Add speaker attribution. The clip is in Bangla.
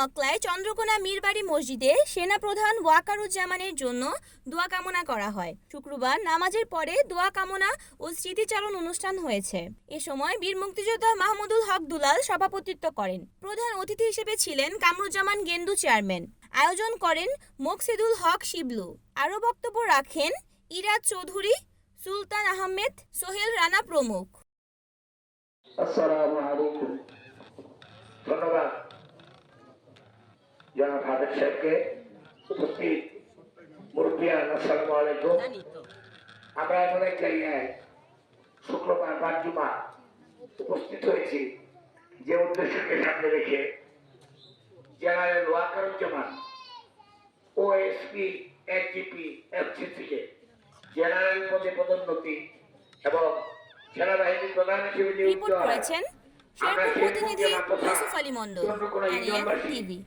Speaker 1: নকলায় চন্দ্রকোনা মীরবাড়ি মসজিদে সেনাপ্রধান ওয়াকারুজ্জামানের জন্য দোয়া কামনা করা হয়। শুক্রবার নামাজের পরে দোয়া কামনা ও স্মৃতিচারণ অনুষ্ঠান হয়েছে। এ সময় বীর মুক্তিযোদ্ধা মাহমুদুল হক দুলাল সভাপতিত্ব করেন। প্রধান অতিথি হিসেবে ছিলেন কামরুজ্জামান গেন্দু চেয়ারম্যান। আয়োজন করেন মোকসিদুল হক শিবলু। আরও বক্তব্য রাখেন ইরাজ চৌধুরী, সুলতান আহমেদ, সোহেল রানা প্রমুখ।
Speaker 2: জনাব হাবিব সাহেবকে উপস্থিত মুরব্বিয়ান আসসালামু আলাইকুম আমরা এমন এক জায়গায় শুক্রবার বা জুমা উপস্থিত হয়েছি যে উদ্দেশ্যকে সামনে রেখে জেনারেল ওয়াকারুজ্জামান ওএসপি এনজিপি এফসিসিকে জেনারেল পদে পদোন্নতি এবং প্রধান হিসেবে নিয়োগ।
Speaker 1: করেছেন শেরপুর প্রতিনিধি ইউসুফ আলী মন্ডল টিভি